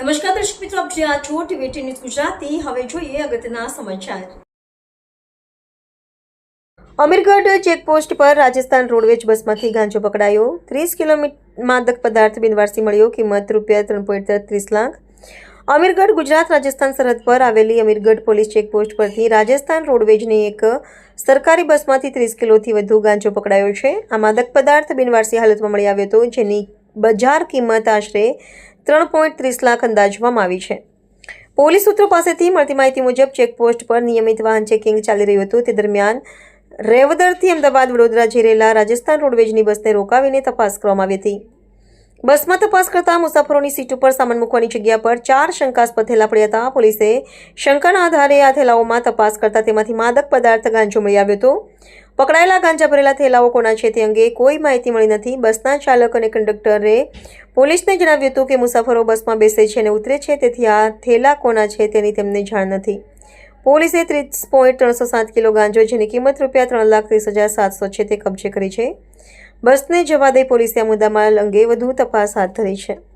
નમસ્કાર દર્શક મિત્રો, આપ જ્યાં છો ટીવી ન્યૂઝ ગુજરાતી. હવે જોઈએ અગત્યના સમાચાર. અમીરગઢ ચેકપોસ્ટ પર રાજસ્થાન રોડવેજ બસમાંથી ગાંજો પકડાયો. ત્રીસ કિલોમીટર માદક પદાર્થ બિનવારસી મળ્યો. કિંમત રૂપિયા ત્રણ પોઈન્ટ ત્રીસ લાખ. અમીરગઢ ગુજરાત રાજસ્થાન સરહદ પર આવેલી અમીરગઢ પોલીસ ચેકપોસ્ટ પરથી રાજસ્થાન રોડવેજની એક સરકારી બસમાંથી ત્રીસ કિલોથી વધુ ગાંજો પકડાયો છે. આ માદક પદાર્થ બિનવારસી હાલતમાં મળી આવ્યો હતો, જેની બજાર કિંમત આશરે ત્રણ પોઈન્ટ ત્રીસ લાખ અંદાજવામાં આવી છે. પોલીસ સૂત્રો પાસેથી મળતી માહિતી મુજબ ચેકપોસ્ટ પર નિયમિત વાહન ચેકિંગ ચાલી રહ્યું હતું. તે દરમિયાન રેવદરથી અમદાવાદ વડોદરા જઈ રહેલા રાજસ્થાન રોડવેજની બસને રોકાવીને તપાસ કરવામાં આવી હતી. બસમાં તપાસ કરતા મુસાફરોની સીટ ઉપર સામાન મૂકવાની જગ્યા પર ચાર શંકાસ્પદ થેલા પડ્યા હતા. પોલીસે શંકાના આધારે આ થેલાઓમાં તપાસ કરતા તેમાંથી માદક પદાર્થ ગાંજો મળી આવ્યો હતો. પકડાયેલા ગાંજા ભરેલા થેલાઓ કોના છે તે અંગે કોઈ માહિતી મળી નથી. બસના ચાલક અને કંડક્ટરે પોલીસને જણાવ્યું હતું કે મુસાફરો બસમાં બેસે છે અને ઉતરે છે, તેથી આ થેલા કોના છે તેની તેમને જાણ નથી. પોલીસે ત્રીસ પોઈન્ટ ત્રણસો સાત કિલો ગાંજો, જેની કિંમત રૂપિયા ત્રણ લાખ ત્રીસ હજાર સાતસો છે, તે કબજે કરી છે. બસને જવા દઈ પોલીસે આ મુદ્દામાલ અંગે વધુ તપાસ હાથ ધરી છે.